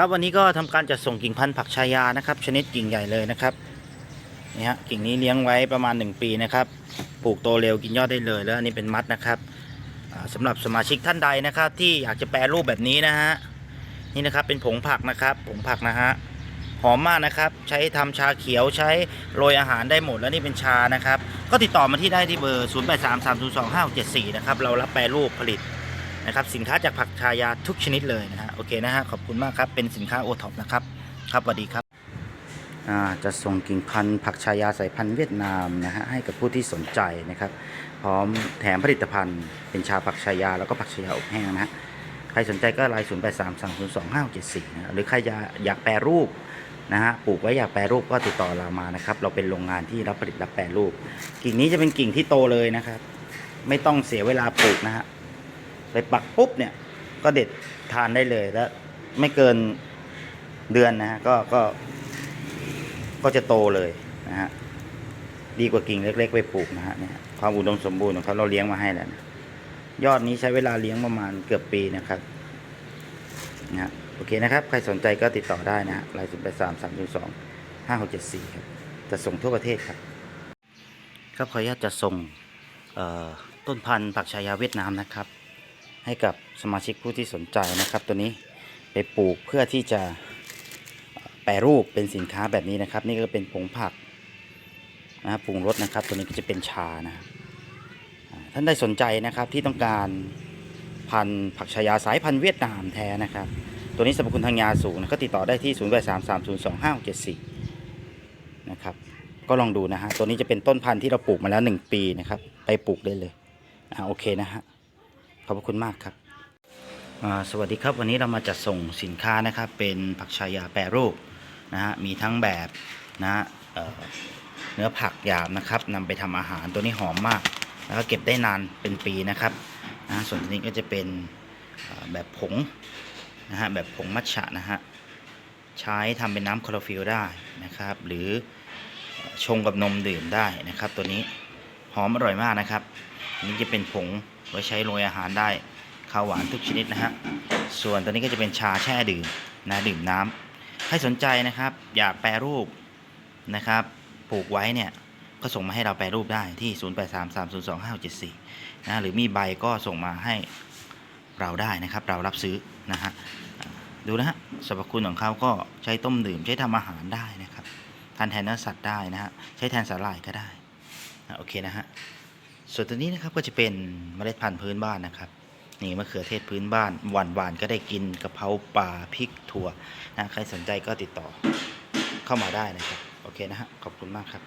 ครับวันนี้ก็ทำการจัดส่งกิ่งพันธุ์ผักชายานะครับ ชนิดกิ่งใหญ่เลยนะครับนี่ฮะกิ่งนี้เลี้ยงไว้ประมาณ 1 ปีนะครับ ปลูกโตเร็วกินยอดได้เลย แล้วอันนี้เป็นมัดนะครับอ่าสำหรับสมาชิกท่านใดนะครับ ที่อยากจะแปรรูปแบบนี้นะฮะนี่นะครับเป็นผงผักนะครับ ผงผักนะฮะหอมมากนะครับใช้ทำชาเขียวใช้โรยอาหารได้หมดแล้วนี่เป็นชานะครับ ก็ติดต่อมาที่ได้ที่เบอร์ 0 8 3 3 0 2 5 6 7 4 นะครับเรารับแปรรูปผลิต นะครับสินค้าจากผักชายาทุกชนิดเลยนะฮะโอเคนะฮะขอบคุณมากครับเป็นสินค้าโอท็อปนะครับครับสวัสดีครับจะส่งกิ่งพันธุ์ผักชายาสายพันธุ์เวียดนามนะฮะให้กับผู้ที่สนใจนะครับ พร้อมแถมผลิตภัณฑ์ เป็นชาผักชายาแล้วก็ผักชายาอบแห้งนะฮะใครสนใจก็ไลน์0 8 3 3 0 2 5 6 7 4นะฮะหรือใครอยากแปรรูปนะฮะปลูกไว้อยากแปรรูปก็ติดต่อเรามานะครับ เราเป็นโรงงานที่รับผลิตรับแปรรูป กิ่งนี้จะเป็นกิ่งที่โตเลยนะครับ ไม่ต้องเสียเวลาปลูกนะฮะ ไปปักปุ๊บเนี่ย ก็เด็ดทานได้เลยแล้ว ไม่เกินเดือนนะฮะก็ก็ก็จะโตเลยนะฮะดีกว่ากิ่งเล็ก ๆ ไปปลูกนะฮะเนี่ยความอุดมสมบูรณ์ของเขาเราเลี้ยงมาให้แล้วนะยอดนี้ใช้เวลาเลี้ยงประมาณเกือบปีนะครับนะฮะโอเคนะครับ ใครสนใจก็ติดต่อได้นะฮะไลน์ศูนย์แปดสามสามสองห้าหกเจ็ดสี่ครับจะส่งทั่วประเทศครับครับขออนุญาตจะส่งต้นพันธุ์ผักชายาเวียดนามนะครับ ให้กับสมาชิกผู้ที่สนใจนะครับ ตัวนี้ไปปลูกเพื่อที่จะแปรรูปเป็นสินค้าแบบนี้นะครับ นี่ก็เป็นผงผักนะครับปรุงรสนะครับ ตัวนี้ก็จะเป็นชานะท่านใดสนใจนะครับที่ต้องการพันธุ์ผักชายาสายพันธุ์เวียดนามแท้นะครับ ตัวนี้สรรพคุณทางยาสูงนะก็ติดต่อได้ที่ 0 8 3 3 0 2 5 6 7 4 นะครับ ก็ลองดูนะฮะ ตัวนี้จะเป็นต้นพันธุ์ที่เราปลูกมาแล้ว 1 ปีนะครับ ไปปลูกได้เลย อ่าโอเคนะฮะ ขอบพระคุณมากครับสวัสดีครับวันนี้เรามาจัดส่งสินค้านะครับเป็นผักชายาแปรรูปนะฮะมีทั้งแบบนะฮะเเนื้อผักหยาบนะครับนำไปทำอาหารตัวนี้หอมมาก แล้วก็เก็บได้นานเป็นปีนะครับนะส่วนตัวนี้ก็จะเป็นแบบผงนะฮะแบบผงมัทฉะนะฮะใช้ทำเป็นน้ำคลอโรฟิลได้นะครับ หรือชงกับนมดื่มได้นะครับ ตัวนี้หอมอร่อยมากนะครับนนี้จะเป็นผง ไว้ใช้โรยอาหารได้ข้าวหวานทุกชนิดนะฮะส่วนตัวนี้ก็จะเป็นชาแช่ดื่มนะดื่มน้ำให้สนใจนะครับ อยากแปรรูปนะครับปลูกไว้เนี่ยก็ส่งมาให้เราแปรรูปได้ที่ 0833025674นะหรือมีใบก็ส่งมาให้เราได้นะครับ เรารับซื้อนะฮะดูนะฮะสรรพคุณของเขาก็ใช้ต้มดื่มใช้ทำอาหารได้นะครับทานแทนเนื้อสัตว์ได้นะฮะใช้แทนสาหร่ายก็ได้โอเคนะฮะ ส่วนตัวนี้นะครับก็จะเป็นเมล็ดพันธุ์พื้นบ้านนะครับนี่มะเขือเทศพื้นบ้านหวานหวานๆก็ได้กินกะเพราป่าพริกถั่วนะใครสนใจก็ติดต่อเข้ามาได้นะครับ โอเคนะฮะขอบคุณมากครับ